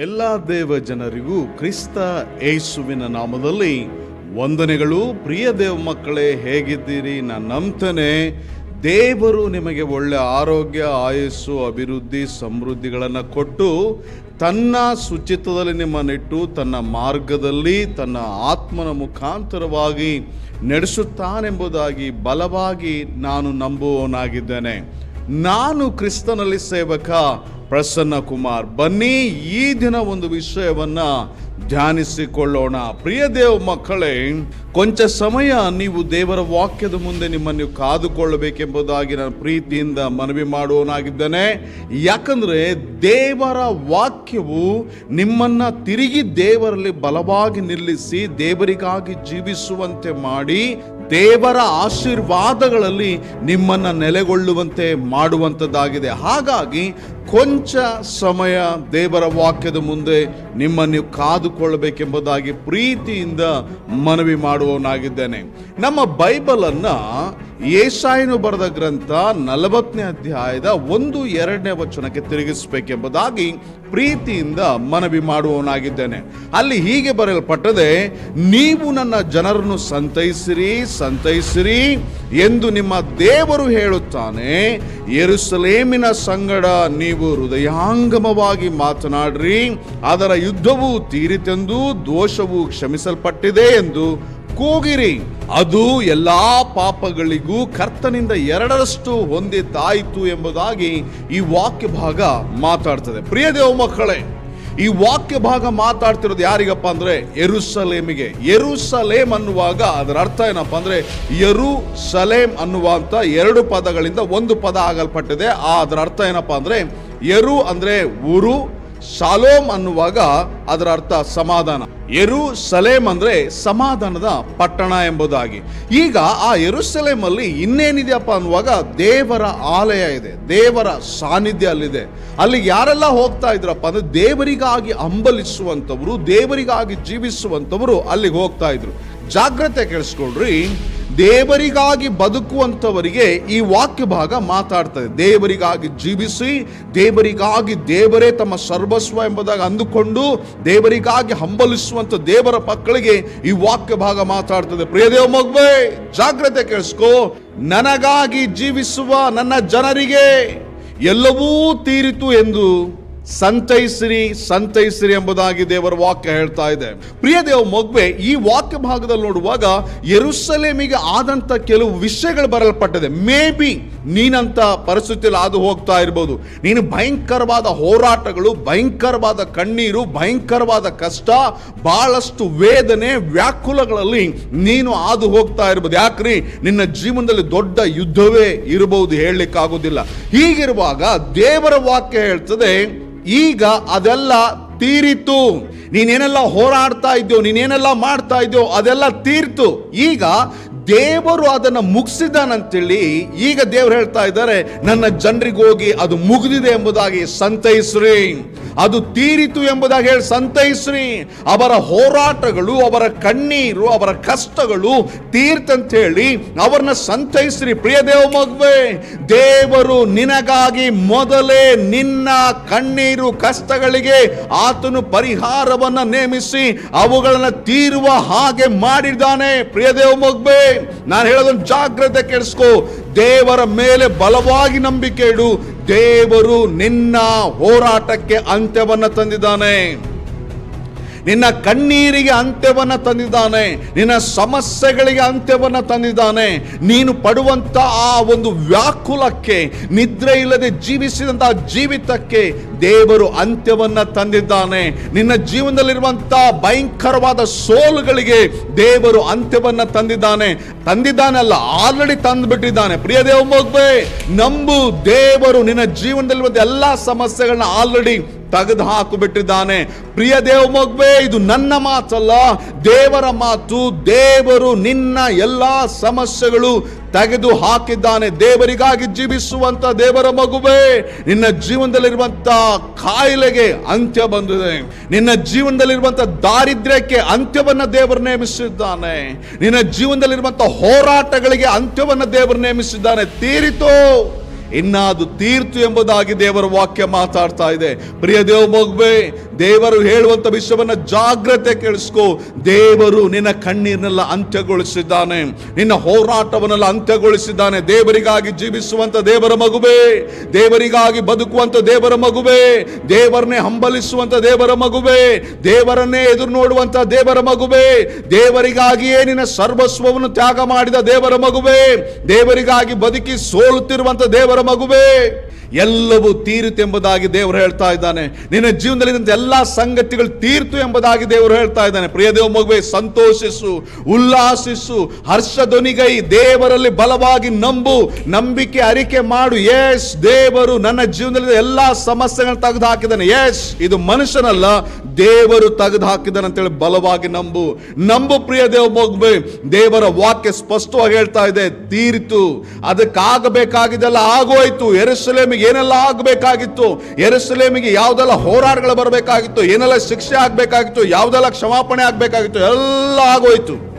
ಎಲ್ಲ ದೇವ ಜನರಿಗೂ ಕ್ರಿಸ್ತ ಏಸುವಿನ ನಾಮದಲ್ಲಿ ವಂದನೆಗಳು. ಪ್ರಿಯ ದೇವ ಮಕ್ಕಳೇ, ಹೇಗಿದ್ದೀರಿ? ನಾನು ನಂಬ್ತೇನೆ. ದೇವರು ನಿಮಗೆ ಒಳ್ಳೆ ಆರೋಗ್ಯ, ಆಯಸ್ಸು, ಅಭಿವೃದ್ಧಿ, ಸಮೃದ್ಧಿಗಳನ್ನು ಕೊಟ್ಟು ತನ್ನ ಶುಚಿತ್ವದಲ್ಲಿ ನಿಮ್ಮನ್ನಿಟ್ಟು ತನ್ನ ಮಾರ್ಗದಲ್ಲಿ ತನ್ನ ಆತ್ಮನ ಮುಖಾಂತರವಾಗಿ ನಡೆಸುತ್ತಾನೆಂಬುದಾಗಿ ಬಲವಾಗಿ ನಾನು ನಂಬುವವನಾಗಿದ್ದೇನೆ. ನಾನು ಕ್ರಿಸ್ತನಲ್ಲಿ ಸೇವಕ ಪ್ರಸನ್ನ ಕುಮಾರ್. ಬನ್ನಿ ಈ ದಿನ ಒಂದು ವಿಷಯವನ್ನ ಧ್ಯಾನಿಸಿಕೊಳ್ಳೋಣ. ಪ್ರಿಯ ದೇವ ಮಕ್ಕಳೇ, ಕೊಂಚ ಸಮಯ ನೀವು ದೇವರ ವಾಕ್ಯದ ಮುಂದೆ ನಿಮ್ಮನ್ನು ಕಾದುಕೊಳ್ಳಬೇಕೆಂಬುದಾಗಿ ನಾನು ಪ್ರೀತಿಯಿಂದ ಮನವಿ ಮಾಡುವನಾಗಿದ್ದೇನೆ ಯಾಕಂದ್ರೆ ದೇವರ ವಾಕ್ಯವು ನಿಮ್ಮನ್ನ ತಿರುಗಿ ದೇವರಲ್ಲಿ ಬಲವಾಗಿ ನಿಲ್ಲಿಸಿ ದೇವರಿಗಾಗಿ ಜೀವಿಸುವಂತೆ ಮಾಡಿ ದೇವರ ಆಶೀರ್ವಾದಗಳಲ್ಲಿ ನಿಮ್ಮನ್ನು ನೆಲೆಗೊಳ್ಳುವಂತೆ ಮಾಡುವಂಥದ್ದಾಗಿದೆ ಹಾಗಾಗಿ ಕೊಂಚ ಸಮಯ ದೇವರ ವಾಕ್ಯದ ಮುಂದೆ ನಿಮ್ಮನ್ನು ನೀವು ಕಾದುಕೊಳ್ಳಬೇಕೆಂಬುದಾಗಿ ಪ್ರೀತಿಯಿಂದ ಮನವಿ ಮಾಡುವವನಾಗಿದ್ದೇನೆ. ನಮ್ಮ ಬೈಬಲನ್ನು ಏಸಾಯನು ಬರೆದ ಗ್ರಂಥ ನಲವತ್ತನೇ ಅಧ್ಯಾಯದ ಒಂದು ಎರಡನೇ ವಚನಕ್ಕೆ ತಿರುಗಿಸಬೇಕೆಂಬುದಾಗಿ ಪ್ರೀತಿಯಿಂದ ಮನವಿ ಮಾಡುವವನಾಗಿದ್ದೇನೆ. ಅಲ್ಲಿ ಹೀಗೆ ಬರೆಯಲ್ಪಟ್ಟದೆ, ನೀವು ನನ್ನ ಜನರನ್ನು ಸಂತೈಸಿರಿ ಸಂತೈಸಿರಿ ಎಂದು ನಿಮ್ಮ ದೇವರು ಹೇಳುತ್ತಾನೆ ಎರುಸಲೇಮಿನ ಸಂಗಡ ನೀವು ಹೃದಯಾಂಗಮವಾಗಿ ಮಾತನಾಡ್ರಿ. ಅದರ ಯುದ್ಧವು ತೀರಿತೆಂದು ದೋಷವು ಕ್ಷಮಿಸಲ್ಪಟ್ಟಿದೆ ಎಂದು ಕೂಗಿರಿ. ಅದು ಎಲ್ಲಾ ಪಾಪಗಳಿಗೂ ಕರ್ತನಿಂದ ಎರಡರಷ್ಟು ಹೊಂದಿದ್ದಾಯಿತು ಎಂಬುದಾಗಿ ಈ ವಾಕ್ಯ ಭಾಗ ಮಾತಾಡ್ತದೆ. ಪ್ರಿಯ ದೇವ ಮಕ್ಕಳೇ ಈ ವಾಕ್ಯ ಭಾಗ ಮಾತಾಡ್ತಿರೋದು ಯಾರಿಗಪ್ಪ ಅಂದ್ರೆ ಎರುಸಲೇಮಿಗೆ ಎರುಸಲೇಮ್ ಅನ್ನುವಾಗ ಅದರ ಅರ್ಥ ಏನಪ್ಪ ಅಂದ್ರೆ ಯರು ಸಲೇಮ್ ಅನ್ನುವಂತ ಎರಡು ಪದಗಳಿಂದ ಒಂದು ಪದ ಆಗಲ್ಪಟ್ಟಿದೆ. ಆ ಅದರ ಅರ್ಥ ಏನಪ್ಪ ಅಂದ್ರೆ ಎರು ಅಂದ್ರೆ ಊರು ಶಾಲೋಮ್ ಅನ್ನುವಾಗ ಅದರ ಅರ್ಥ ಸಮಾಧಾನ. ಎರು ಸಲೇಮ್ ಅಂದ್ರೆ ಸಮಾಧಾನದ ಪಟ್ಟಣ ಎಂಬುದಾಗಿ. ಈಗ ಆ ಎರುಸಲೇಮ್ ಅಲ್ಲಿ ಇನ್ನೇನಿದೆಯಪ್ಪ ಅನ್ನುವಾಗ ದೇವರ ಆಲಯ ಇದೆ, ದೇವರ ಸಾನ್ನಿಧ್ಯ ಅಲ್ಲಿದೆ. ಅಲ್ಲಿ ಯಾರೆಲ್ಲ ಹೋಗ್ತಾ ಇದ್ರಪ್ಪ ಅಂದ್ರೆ ದೇವರಿಗಾಗಿ ಹಂಬಲಿಸುವಂಥವ್ರು ದೇವರಿಗಾಗಿ ಜೀವಿಸುವಂಥವರು ಅಲ್ಲಿಗೆ ಹೋಗ್ತಾ ಇದ್ರು. ಜಾಗ್ರತೆ ಕೇಳಿಸ್ಕೊಳ್ರಿ. ದೇವರಿಗಾಗಿ ಬದುಕುವಂಥವರಿಗೆ ಈ ವಾಕ್ಯ ಭಾಗ ಮಾತಾಡ್ತದೆ. ದೇವರಿಗಾಗಿ ಜೀವಿಸಿ, ದೇವರಿಗಾಗಿ ದೇವರೇ ತಮ್ಮ ಸರ್ವಸ್ವ ಎಂಬುದಾಗಿ ಅಂದುಕೊಂಡು, ದೇವರಿಗಾಗಿ ಹಂಬಲಿಸುವಂಥ ದೇವರ ಮಕ್ಕಳಿಗೆ ಈ ವಾಕ್ಯ ಭಾಗ ಮಾತಾಡ್ತದೆ. ಪ್ರಿಯದೇವ ಮಗುವೆ, ಜಾಗ್ರತೆ ಕೇಳಿಸ್ಕೋ. ನನಗಾಗಿ ಜೀವಿಸುವ ನನ್ನ ಜನರಿಗೆ ಎಲ್ಲವೂ ತೀರಿತು ಎಂದು ಸಂತೈಸಿರಿ ಸಂತೈಸಿರಿ ಎಂಬುದಾಗಿ ದೇವರ ವಾಕ್ಯ ಹೇಳ್ತಾ ಇದೆ. ಪ್ರಿಯ ದೇವ ಮಗುವೆ, ಈ ವಾಕ್ಯ ಭಾಗದಲ್ಲಿ ನೋಡುವಾಗ ಎರುಸಲೇಮಿಗೆ ಆದಂತ ಕೆಲವು ವಿಷಯಗಳು ಬರಲ್ಪಟ್ಟಿದೆ ಮೇ ಬಿ ನೀನಂತ ಪರಿಸ್ಥಿತಿಯಲ್ಲಿ ಹಾದು ಹೋಗ್ತಾ ಇರ್ಬೋದು. ನೀನು ಭಯಂಕರವಾದ ಹೋರಾಟಗಳು, ಭಯಂಕರವಾದ ಕಣ್ಣೀರು, ಭಯಂಕರವಾದ ಕಷ್ಟ, ಬಹಳಷ್ಟು ವೇದನೆ, ವ್ಯಾಕುಲಗಳಲ್ಲಿ ನೀನು ಹಾದು ಹೋಗ್ತಾ ಇರ್ಬೋದು. ಯಾಕ್ರಿ? ನಿನ್ನ ಜೀವನದಲ್ಲಿ ದೊಡ್ಡ ಯುದ್ಧವೇ ಇರಬಹುದು ಹೇಳಲಿಕ್ಕಾಗೋದಿಲ್ಲ. ಹೀಗಿರುವಾಗ ದೇವರ ವಾಕ್ಯ ಹೇಳ್ತದೆ, ಈಗ ಅದೆಲ್ಲ ತೀರಿತು. ನೀನೇನೆಲ್ಲ ಹೋರಾಡ್ತಾ ಇದ್ಯೋ ನೀನೇನೆಲ್ಲ ಮಾಡ್ತಾ ಇದ್ಯೋ ಅದೆಲ್ಲ ತೀರ್ತು. ಈಗ ದೇವರು ಅದನ್ನು ಮುಗಿಸಿದಾನಂತೇಳಿ ಈಗ ದೇವರು ಹೇಳ್ತಾ ಇದ್ದಾರೆ, ನನ್ನ ಜನರಿಗೆ ಹೋಗಿ ಅದು ಮುಗಿದಿದೆ ಎಂಬುದಾಗಿ ಸಂತೈಸ್ರಿ. ಅದು ತೀರಿತು ಎಂಬುದಾಗಿ ಹೇಳಿ ಸಂತೈಸ್ರಿ. ಅವರ ಹೋರಾಟಗಳು, ಅವರ ಕಣ್ಣೀರು, ಅವರ ಕಷ್ಟಗಳು ತೀರ್ತಂತ ಹೇಳಿ ಅವರನ್ನ ಸಂತೈಸ್ರಿ. ಪ್ರಿಯ ದೇವ ಮಗುವೆ, ದೇವರು ನಿನಗಾಗಿ ಮೊದಲೇ ನಿನ್ನ ಕಣ್ಣೀರು ಕಷ್ಟಗಳಿಗೆ ಆತನು ಪರಿಹಾರವನ್ನ ನೇಮಿಸಿ ಅವುಗಳನ್ನು ತೀರುವ ಹಾಗೆ ಮಾಡಿದ್ದಾನೆ. ಪ್ರಿಯ ದೇವ ನಾನು ಹೇಳೋದನ್ನು ಜಾಗ್ರತೆ ಕೆಡಿಸ್ಕೋ. ದೇವರ ಮೇಲೆ ಬಲವಾಗಿ ನಂಬಿಕೆ ಇಡು. ದೇವರು ನಿನ್ನ ಹೋರಾಟಕ್ಕೆ ಅಂತ್ಯವನ್ನ ತಂದಿದ್ದಾನೆ. ನಿನ್ನ ಕಣ್ಣೀರಿಗೆ ಅಂತ್ಯವನ್ನ ತಂದಿದ್ದಾನೆ. ನಿನ್ನ ಸಮಸ್ಯೆಗಳಿಗೆ ಅಂತ್ಯವನ್ನ ತಂದಿದ್ದಾನೆ. ನೀನು ಪಡುವಂಥ ಆ ಒಂದು ವ್ಯಾಕುಲಕ್ಕೆ, ನಿದ್ರೆ ಇಲ್ಲದೆ ಜೀವಿಸಿದಂಥ ಜೀವಿತಕ್ಕೆ ದೇವರು ಅಂತ್ಯವನ್ನ ತಂದಿದ್ದಾನೆ. ನಿನ್ನ ಜೀವನದಲ್ಲಿರುವಂತ ಭಯಂಕರವಾದ ಸೋಲುಗಳಿಗೆ ದೇವರು ಅಂತ್ಯವನ್ನ ತಂದಿದ್ದಾನೆ. ತಂದಿದ್ದಾನಲ್ಲ ಆಲ್ರೆಡಿ ತಂದುಬಿಟ್ಟಿದ್ದಾನೆ. ಪ್ರಿಯ ದೇವ ನಂಬು ದೇವರು ನಿನ್ನ ಜೀವನದಲ್ಲಿರುವಂತ ಎಲ್ಲಾ ಸಮಸ್ಯೆಗಳನ್ನ ಆಲ್ರೆಡಿ ತೆಗೆದು ಹಾಕು ಬಿಟ್ಟಿದ್ದಾನೆ ಪ್ರಿಯ ದೇವ ಮಗುವೆ, ಇದು ನನ್ನ ಮಾತಲ್ಲ, ದೇವರ ಮಾತು, ದೇವರು ನಿನ್ನ ಎಲ್ಲಾ ಸಮಸ್ಯೆಗಳು ತೆಗೆದು ಹಾಕಿದ್ದಾನೆ. ದೇವರಿಗಾಗಿ ಜೀವಿಸುವಂತ ದೇವರ ಮಗುವೆ, ನಿನ್ನ ಜೀವನದಲ್ಲಿರುವಂತ ಕಾಯಿಲೆಗೆ ಅಂತ್ಯ ಬಂದಿದೆ. ನಿನ್ನ ಜೀವನದಲ್ಲಿರುವಂತ ದಾರಿದ್ರ್ಯಕ್ಕೆ ಅಂತ್ಯವನ್ನ ದೇವರು ನೇಮಿಸಿದ್ದಾನೆ. ನಿನ್ನ ಜೀವನದಲ್ಲಿರುವಂತ ಹೋರಾಟಗಳಿಗೆ ಅಂತ್ಯವನ್ನ ದೇವರು ನೇಮಿಸಿದ್ದಾನೆ. ತೀರಿತು. ಇನ್ನ ಅದು ತೀರ್ತು ಎಂಬುದಾಗಿ ದೇವರ ವಾಕ್ಯ ಮಾತಾಡ್ತಾ ಇದೆ. ಪ್ರಿಯ ದೇವ ಮಗುವೆ, ದೇವರು ಹೇಳುವಂತ ವಿಷಯವನ್ನ ಜಾಗ್ರತೆ ಕೇಳಿಸ್ಕೊ. ದೇವರು ನಿನ್ನ ಕಣ್ಣೀರನ್ನೆಲ್ಲ ಅಂತ್ಯಗೊಳಿಸಿದ್ದಾನೆ. ನಿನ್ನ ಹೋರಾಟವನ್ನೆಲ್ಲ ಅಂತ್ಯಗೊಳಿಸಿದ್ದಾನೆ. ದೇವರಿಗಾಗಿ ಜೀವಿಸುವಂತ ದೇವರ ಮಗುವೆ, ದೇವರಿಗಾಗಿ ಬದುಕುವಂತ ದೇವರ ಮಗುವೆ, ದೇವರನ್ನೇ ಹಂಬಲಿಸುವಂತ ದೇವರ ಮಗುವೆ, ದೇವರನ್ನೇ ಎದುರು ನೋಡುವಂತ ದೇವರ ಮಗುವೆ, ದೇವರಿಗಾಗಿಯೇ ನಿನ್ನ ಸರ್ವಸ್ವವನ್ನು ತ್ಯಾಗ ಮಾಡಿದ ದೇವರ ಮಗುವೆ, ದೇವರಿಗಾಗಿ ಬದುಕಿ ಸೋಲುತ್ತಿರುವಂತ ದೇವರ ಮಗುವೇ ಎಲ್ಲವೂ ತೀರಿತು ಎಂಬುದಾಗಿ ದೇವರು ಹೇಳ್ತಾ ಇದ್ದಾನೆ. ನಿನ್ನ ಜೀವನದಲ್ಲಿ ಎಲ್ಲ ಸಂಗತಿಗಳು ತೀರ್ತು ಎಂಬುದಾಗಿ ದೇವರು ಹೇಳ್ತಾ ಇದ್ದಾನೆ. ಪ್ರಿಯ ದೇವ ಮಗುವೆ, ಸಂತೋಷಿಸು, ಉಲ್ಲಾಸಿಸು ಹರ್ಷ ಧ್ವನಿಗೈ ದೇವರಲ್ಲಿ ಬಲವಾಗಿ ನಂಬು, ನಂಬಿಕೆ ಅರಿಕೆ ಮಾಡು. ಎಸ್ ದೇವರು ನನ್ನ ಜೀವನದಲ್ಲಿ ಎಲ್ಲಾ ಸಮಸ್ಯೆಗಳನ್ನು ತೆಗೆದು ಹಾಕಿದ್ದಾನೆ ಯಶ್ ಇದು ಮನುಷ್ಯನಲ್ಲ, ದೇವರು ತೆಗೆದು ಹಾಕಿದ್ದಾನೆ ಅಂತೇಳಿ ಬಲವಾಗಿ ನಂಬು. ನಂಬು ಪ್ರಿಯ ದೇವ ಮಗುವೆ, ದೇವರ ವಾಕ್ಯ ಸ್ಪಷ್ಟವಾಗಿ ಹೇಳ್ತಾ ಇದೆ, ತೀರ್ತು, ಅದಕ್ಕಾಗಬೇಕಾಗಿದ್ದೆಲ್ಲ ಆಗೋಯ್ತು ಎರುಸಲೇಮಿಗೆ ಏನೆಲ್ಲ ಆಗಬೇಕಾಗಿತ್ತು? ಎರುಸಲೇಮಿಗೆ ಯಾವುದೆಲ್ಲ ಹೋರಾಟಗಳು ಬರಬೇಕಾಗಿತ್ತು? ಏನೆಲ್ಲ ಶಿಕ್ಷೆ ಆಗಬೇಕಾಗಿತ್ತು? ಯಾವುದೆಲ್ಲ ಕ್ಷಮಾಪಣೆ ಆಗಬೇಕಾಗಿತ್ತು? ಎಲ್ಲ ಆಗೋಯ್ತು.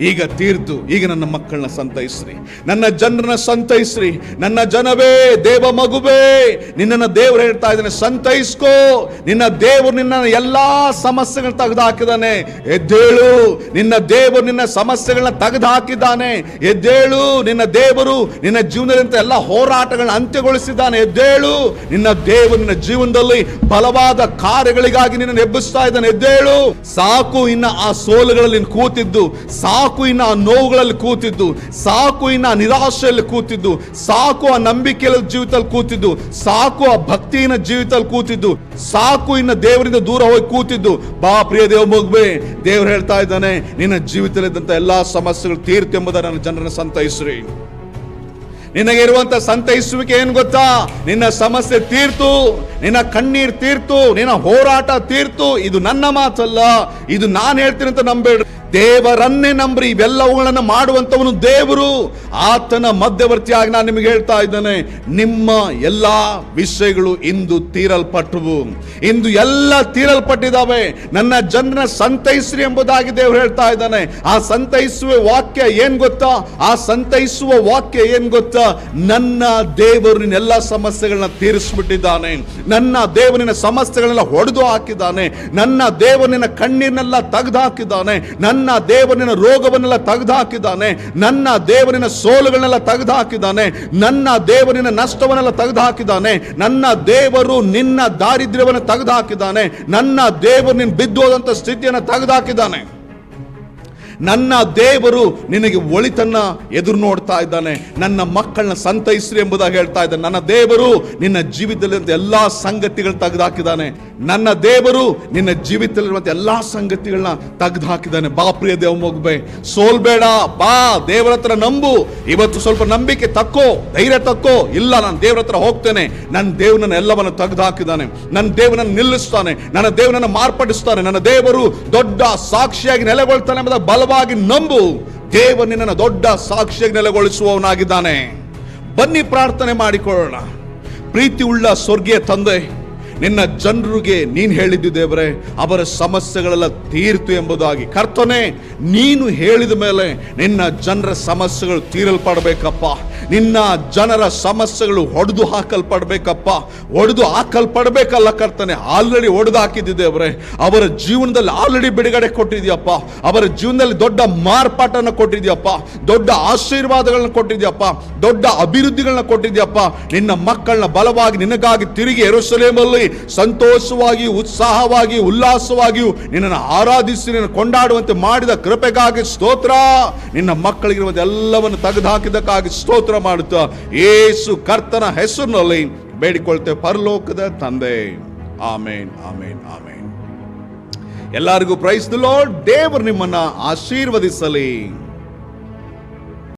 ಈಗ ತೀರ್ದು ಈಗ ನನ್ನ ಮಕ್ಕಳನ್ನ ಸಂತೈಸ್ರಿ. ನನ್ನ ಜನರನ್ನ ಸಂತೈಸ್ರಿ. ನನ್ನ ಜನವೇ, ದೇವ ಮಗುವೇ. ನಿನ್ನನ್ನು ದೇವರು ಹೇಳ್ತಾ ಇದ್ದಾನೆ, ಸಂತೈಸ್ಕೋ. ನಿನ್ನ ದೇವರು ನಿನ್ನ ಎಲ್ಲಾ ಸಮಸ್ಯೆಗಳನ್ನ ತೆಗೆದು ಹಾಕಿದ್ದಾನೆ ಎದ್ದೇಳು. ನಿನ್ನ ದೇವರು ನಿನ್ನ ಸಮಸ್ಯೆಗಳನ್ನ ತೆಗೆದು ಹಾಕಿದ್ದಾನೆ ಎದ್ದೇಳು. ನಿನ್ನ ದೇವರು ನಿನ್ನ ಜೀವನದಂತ ಎಲ್ಲ ಹೋರಾಟಗಳನ್ನ ಅಂತ್ಯಗೊಳಿಸಿದ್ದಾನೆ. ಎದ್ದೇಳು. ನಿನ್ನ ದೇವರು ನಿನ್ನ ಜೀವನದಲ್ಲಿ ಬಲವಾದ ಕಾರ್ಯಗಳಿಗಾಗಿ ನಿನ್ನ ಎಬ್ಬಿಸ್ತಾ ಇದ್ದಾನೆ. ಎದ್ದೇಳು. ಸಾಕು ಇನ್ನ ಆ ಸೋಲುಗಳಲ್ಲಿ ಕೂತಿದ್ದು. ಸಾಕು ಇನ್ನ ಆ ನೋವುಗಳಲ್ಲಿ ಕೂತಿದ್ದು, ಸಾಕು ಇನ್ನ ನಿರಾಶೆಯಲ್ಲಿ ಕೂತಿದ್ದು, ಸಾಕು ಆ ನಂಬಿಕೆಯ ಜೀವಿತದಲ್ಲಿ ಕೂತಿದ್ದು, ಸಾಕು ಆ ಭಕ್ತಿಯ ಜೀವಿತದಲ್ಲಿ ಕೂತಿದ್ದು, ಸಾಕು ಇನ್ನ ದೇವರಿಂದ ದೂರ ಹೋಗಿ ಕೂತಿದ್ದು. ಬಾ ಪ್ರಿಯ ದೇವ ಮಗುವೆ, ದೇವ್ರು ಹೇಳ್ತಾ ಇದ್ದಾನೆ, ನಿನ್ನ ಜೀವಿತದಲ್ಲಿದ್ದಂಥ ಎಲ್ಲಾ ಸಮಸ್ಯೆಗಳು ತೀರ್ತು ಎಂಬುದನ್ನು ನನ್ನ ಜನರನ್ನು ಸಂತೈಸ್ರಿ. ನಿನಗೆ ಇರುವಂತ ಸಂತೈಸುವಿಕೆ ಏನ್ ಗೊತ್ತಾ? ನಿನ್ನ ಸಮಸ್ಯೆ ತೀರ್ತು, ನಿನ್ನ ಕಣ್ಣೀರ್ ತೀರ್ತು, ನಿನ್ನ ಹೋರಾಟ ತೀರ್ತು. ಇದು ನನ್ನ ಮಾತಲ್ಲ, ಇದು ನಾನು ಹೇಳ್ತೀನಿ ಅಂತ ನಂಬೇಡ ದೇವರನ್ನೇ ನಂಬ್ರಿ, ಇವೆಲ್ಲವುಗಳನ್ನು ಮಾಡುವಂಥವನು ದೇವರು. ಆತನ ಮಧ್ಯವರ್ತಿಯಾಗಿ ನಾನು ನಿಮಗೆ ಹೇಳ್ತಾ ಇದ್ದೇನೆ, ನಿಮ್ಮ ಎಲ್ಲಾ ವಿಷಯಗಳು ಇಂದು ತೀರಲ್ಪಟ್ಟವು. ಇಂದು ಎಲ್ಲ ತೀರಲ್ಪಟ್ಟಿದ್ದಾವೆ. ನನ್ನ ಜನರ ಸಂತೈಸ್ರಿ ಎಂಬುದಾಗಿ ದೇವರು ಹೇಳ್ತಾ ಇದ್ದಾನೆ. ಆ ಸಂತೈಸುವ ವಾಕ್ಯ ಏನ್ ಗೊತ್ತಾ? ಆ ಸಂತೈಸುವ ವಾಕ್ಯ ಏನ್ ಗೊತ್ತಾ? ನನ್ನ ದೇವರು ನಿನ್ನ ಎಲ್ಲ ಸಮಸ್ಯೆಗಳನ್ನ ತೀರಿಸ್ಬಿಟ್ಟಿದ್ದಾನೆ. ನನ್ನ ದೇವರಿನ ಸಮಸ್ಯೆಗಳನ್ನ ಹೊಡೆದು ಹಾಕಿದ್ದಾನೆ. ನನ್ನ ದೇವರಿನ ಕಣ್ಣೀರನ್ನೆಲ್ಲ ತೆಗೆದು ಹಾಕಿದ್ದಾನೆ. ನನ್ನ ದೇವರಿನ ರೋಗವನ್ನೆಲ್ಲ ತೆಗೆದು ಹಾಕಿದ್ದಾನೆ ನನ್ನ ದೇವರಿನ ಸೋಲುಗಳನ್ನೆಲ್ಲ ತೆಗೆದು ಹಾಕಿದ್ದಾನೆ ನನ್ನ ದೇವರಿನ ನಷ್ಟವನ್ನೆಲ್ಲ ತೆಗೆದು ಹಾಕಿದ್ದಾನೆ ನನ್ನ ದೇವರು ನಿನ್ನ ದಾರಿದ್ರ್ಯವನ್ನು ತೆಗೆದು ಹಾಕಿದ್ದಾನೆ ನನ್ನ ದೇವರು ನಿನ್ನ ಬಿದ್ದೋದಂತ ಸ್ಥಿತಿಯನ್ನು ತೆಗೆದು ಹಾಕಿದ್ದಾನೆ ನನ್ನ ದೇವರು ನಿನಗೆ ಒಳಿತನ್ನ ಎದುರು ನೋಡ್ತಾ ಇದ್ದಾನೆ. ನನ್ನ ಮಕ್ಕಳನ್ನ ಸಂತೈಸ್ರಿ ಎಂಬುದಾಗಿ ಹೇಳ್ತಾ ಇದ್ದಾನೆ. ನನ್ನ ದೇವರು ನಿನ್ನ ಜೀವಿತದಲ್ಲಿ ಎಲ್ಲಾ ಸಂಗತಿಗಳು ತೆಗೆದುಹಾಕಿದ್ದಾನೆ. ನನ್ನ ದೇವರು ನಿನ್ನ ಜೀವಿತದಲ್ಲಿರುವಂತಹ ಎಲ್ಲಾ ಸಂಗತಿಗಳನ್ನ ತೆಗೆದು ಹಾಕಿದ್ದಾನೆ ಬಾ ಪ್ರಿಯ ದೇವ ಮಗುಬೆ ಸೋಲ್ಬೇಡ, ಬಾ. ದೇವರ ಹತ್ರ ನಂಬು. ಇವತ್ತು ಸ್ವಲ್ಪ ನಂಬಿಕೆ ತಕ್ಕೋ, ಧೈರ್ಯ ತಕ್ಕೋ. ಇಲ್ಲ, ನಾನು ದೇವರ ಹತ್ರ ಹೋಗ್ತೇನೆ. ನನ್ನ ದೇವನನ್ನ ಎಲ್ಲವನ್ನು ಹಾಕಿದ್ದಾನೆ ನನ್ನ ದೇವನನ್ನು ನಿಲ್ಲಿಸ್ತಾನೆ. ನನ್ನ ದೇವನನ್ನು ಮಾರ್ಪಡಿಸ್ತಾನೆ. ನನ್ನ ದೇವರು ದೊಡ್ಡ ಸಾಕ್ಷಿಯಾಗಿ ನೆಲೆಗೊಳ್ತಾನೆ ಎಂಬುದ ಬಲವಾಗಿ ನಂಬು ದೇವ ನಿನ್ನನ್ನು ದೊಡ್ಡ ಸಾಕ್ಷಿಯಾಗಿ ನೆಲೆಗೊಳಿಸುವವನಾಗಿದ್ದಾನೆ. ಬನ್ನಿ ಪ್ರಾರ್ಥನೆ ಮಾಡಿಕೊಳ್ಳೋಣ. ಪ್ರೀತಿ ಉಳ್ಳ ಸ್ವರ್ಗೀಯ ತಂದೆ ನಿನ್ನ ಜನರಿಗೆ ನೀನು ಹೇಳಿದ್ದು ದೇವರೇ, ಅವರ ಸಮಸ್ಯೆಗಳೆಲ್ಲ ತೀರ್ತು ಎಂಬುದಾಗಿ. ಕರ್ತನೆ, ನೀನು ಹೇಳಿದ ಮೇಲೆ ನಿನ್ನ ಜನರ ಸಮಸ್ಯೆಗಳು ತೀರಲ್ಪಡಬೇಕಪ್ಪ. ನಿನ್ನ ಜನರ ಸಮಸ್ಯೆಗಳು ಹೊಡೆದು ಹಾಕಲ್ಪಡಬೇಕಪ್ಪ. ಹೊಡೆದು ಹಾಕಲ್ಪಡಬೇಕಲ್ಲ ಕರ್ತನೆ ಆಲ್ರೆಡಿ ಹೊಡೆದು ಹಾಕಿದ್ದೇವ್ರೆ ದೇವರೇ. ಅವರ ಜೀವನದಲ್ಲಿ ಆಲ್ರೆಡಿ ಬಿಡುಗಡೆ ಕೊಟ್ಟಿದ್ಯಪ್ಪ ಅವರ ಜೀವನದಲ್ಲಿ ದೊಡ್ಡ ಮಾರ್ಪಾಟನ್ನು ಕೊಟ್ಟಿದ್ಯಪ್ಪ ದೊಡ್ಡ ಆಶೀರ್ವಾದಗಳನ್ನ ಕೊಟ್ಟಿದ್ಯಪ್ಪ ದೊಡ್ಡ ಅಭಿವೃದ್ಧಿಗಳನ್ನ ಕೊಟ್ಟಿದ್ಯಪ್ಪ ನಿನ್ನ ಮಕ್ಕಳನ್ನ ಬಲವಾಗಿ ನಿನಗಾಗಿ ತಿರುಗಿ ಎರುಸಲೇಮಲ್ಲಿ ಸಂತೋಷವಾಗಿ, ಉತ್ಸಾಹವಾಗಿ, ಉಲ್ಲಾಸವಾಗಿಯೂ ನಿನ್ನನ್ನು ಆರಾಧಿಸಿ ನಿನ್ನ ಕೊಂಡಾಡುವಂತೆ ಮಾಡಿದ ಕೃಪೆಗಾಗಿ ಸ್ತೋತ್ರ. ನಿನ್ನ ಮಕ್ಕಳಿಗಿರುವಂತೆ ಎಲ್ಲವನ್ನು ತೆಗೆದುಹಾಕಿದ್ದಕ್ಕಾಗಿ ಸ್ತೋತ್ರ ಮಾಡುತ್ತಾ, ಏಸು ಕರ್ತನ ಹೆಸರಿನಲ್ಲಿ ಬೇಡಿಕೊಳ್ತೆ ಪರಲೋಕದ ತಂದೆ. ಆಮೇನ್ ಆಮೇನ್ ಆಮೇನ್. ಎಲ್ಲರಿಗೂ ಪ್ರೈಸ್ ದ ಲಾರ್ಡ್ ದೇವರು ನಿಮ್ಮನ್ನ ಆಶೀರ್ವದಿಸಲಿ.